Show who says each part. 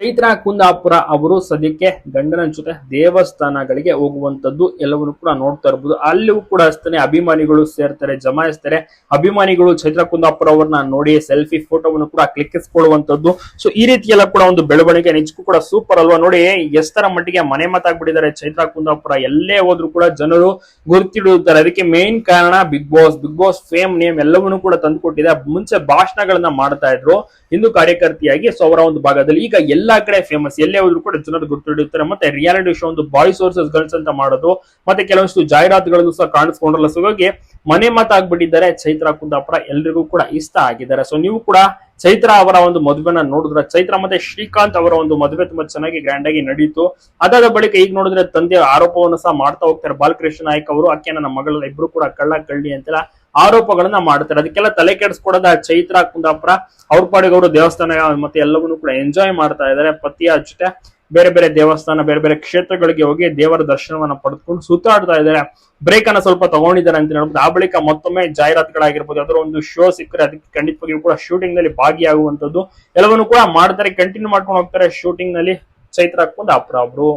Speaker 1: ಚೈತ್ರ ಕುಂದಾಪುರ ಅವರು ಸದ್ಯಕ್ಕೆ ಗಂಡನ ಜೊತೆ ದೇವಸ್ಥಾನಗಳಿಗೆ ಹೋಗುವಂತದ್ದು ಎಲ್ಲವನ್ನು ಕೂಡ ನೋಡ್ತಾ ಇರ್ಬೋದು. ಅಲ್ಲಿಯೂ ಕೂಡ ಅಷ್ಟೇ ಅಭಿಮಾನಿಗಳು ಸೇರ್ತಾರೆ, ಜಮಾಯಿಸ್ತಾರೆ. ಅಭಿಮಾನಿಗಳು ಚೈತ್ರ ಕುಂದಾಪುರ ಅವ್ರನ್ನ ನೋಡಿ ಸೆಲ್ಫಿ, ಫೋಟೋವನ್ನು ಕೂಡ ಕ್ಲಿಕ್ಕಿಸ್ಕೊಳ್ಳುವಂತದ್ದು ಸೊ ಈ ರೀತಿಯೆಲ್ಲ ಕೂಡ ಒಂದು ಬೆಳವಣಿಗೆ ನಿಜಕ್ಕೂ ಕೂಡ ಸೂಪರ್ ಅಲ್ವಾ? ನೋಡಿ ಎಷ್ಟರ ಮಟ್ಟಿಗೆ ಮನೆ ಮಾತಾಗ್ಬಿಟ್ಟಿದ್ದಾರೆ ಚೈತ್ರ ಕುಂದಾಪುರ. ಎಲ್ಲೇ ಹೋದ್ರು ಕೂಡ ಜನರು ಗುರುತಿಡುತ್ತಾರೆ. ಅದಕ್ಕೆ ಮೇನ್ ಕಾರಣ Bigg Boss Bigg Boss fame name ಎಲ್ಲವನ್ನು ಕೂಡ ತಂದುಕೊಟ್ಟಿದೆ. ಮುಂಚೆ ಭಾಷಣಗಳನ್ನ ಮಾಡ್ತಾ ಇದ್ರು ಹಿಂದೂ ಕಾರ್ಯಕರ್ತಿಯಾಗಿ. ಸೊ ಅವರ ಒಂದು ಭಾಗದಲ್ಲಿ ಈಗ ಎಲ್ಲಾ ಕಡೆ ಫೇಮಸ್ ಎಲ್ಲೇ ಹೋದ್ರು ಕೂಡ ಜನರು ಗುರುತಿಡುತ್ತಾರೆ ಮತ್ತೆ ರಿಯಾಲಿಟಿ ಶೋ ಒಂದು ಬಾಯ್ ಸೋರ್ಸಸ್ ಗರ್ಲ್ಸ್ ಅಂತ ಮಾಡೋದು, ಮತ್ತೆ ಕೆಲವೊಂದು ಜಾಹೀರಾತುಗಳನ್ನು ಸಹ ಕಾಣಿಸ್ಕೊಂಡ್ರಲ್ಲ. ಸೊ ಹಾಗಾಗಿ ಮನೆ ಮಾತಾಗ್ಬಿಟ್ಟಿದ್ದಾರೆ ಚೈತ್ರಾ, ಕುಂದಾಪುರ. ಎಲ್ರಿಗೂ ಕೂಡ ಇಷ್ಟ ಆಗಿದ್ದಾರೆ. ಸೊ ನೀವು ಕೂಡ ಚೈತ್ರಾ ಅವರ ಒಂದು ಮದುವೆನ ನೋಡಿದ್ರೆ, ಚೈತ್ರ ಮತ್ತೆ ಶ್ರೀಕಾಂತ್ ಅವರ ಒಂದು ಮದುವೆ ತುಂಬಾ ಚೆನ್ನಾಗಿ ಗ್ರ್ಯಾಂಡ್ ಆಗಿ ನಡೀತು. ಅದಾದ ಬಳಿಕ ಈಗ ನೋಡಿದ್ರೆ ತಂದೆ ಆರೋಪವನ್ನು ಸಹ ಮಾಡ್ತಾ ಹೋಗ್ತಾರೆ. ಬಾಲಕೃಷ್ಣ ನಾಯಕ್ ಅವರು ಆಕೆ ನನ್ನ ಮಗಳ ಇಬ್ರು ಕೂಡ ಕಳ್ಳ ಕಳ್ಳಿ ಅಂತೆಲ್ಲ ಆರೋಪಗಳನ್ನ ಮಾಡ್ತಾರೆ. ಅದಕ್ಕೆಲ್ಲ ತಲೆ ಕೆಡಿಸ್ಕೊಡದ ಚೈತ್ರ ಕುಂದಾಪುರ ಅವ್ರ ಪಾಡಿಗೆ ದೇವಸ್ಥಾನ ಮತ್ತೆ ಎಲ್ಲವನ್ನೂ ಕೂಡ ಎಂಜಾಯ್ ಮಾಡ್ತಾ ಇದ್ದಾರೆ. ಪತಿಯ ಜೊತೆ ಬೇರೆ ಬೇರೆ ದೇವಸ್ಥಾನ, ಬೇರೆ ಬೇರೆ ಕ್ಷೇತ್ರಗಳಿಗೆ ಹೋಗಿ ದೇವರ ದರ್ಶನವನ್ನ ಪಡೆದುಕೊಂಡು ಸುತ್ತಾಡ್ತಾ ಇದ್ದಾರೆ. ಬ್ರೇಕ್ ಅನ್ನ ಸ್ವಲ್ಪ ತಗೊಂಡಿದ್ದಾರೆ ಅಂತ ಹೇಳ್ಬೋದು. ಆ ಬಳಿಕ ಮತ್ತೊಮ್ಮೆ ಜಾಹೀರಾತುಗಳಾಗಿರ್ಬೋದು. ಅದರ ಒಂದು ಶೋ ಸಿಕ್ಕರೆ ಅದಕ್ಕೆ ಖಂಡಿತವಾಗಿಯೂ ಕೂಡ ಶೂಟಿಂಗ್ನಲ್ಲಿ ಭಾಗಿಯಾಗುವಂತದ್ದು ಎಲ್ಲವನ್ನು ಕೂಡ ಮಾಡ್ತಾರೆ. ಕಂಟಿನ್ಯೂ ಮಾಡ್ಕೊಂಡು ಹೋಗ್ತಾರೆ ಶೂಟಿಂಗ್ನಲ್ಲಿ ಚೈತ್ರ ಕುಂದಾಪುರ ಅವರು.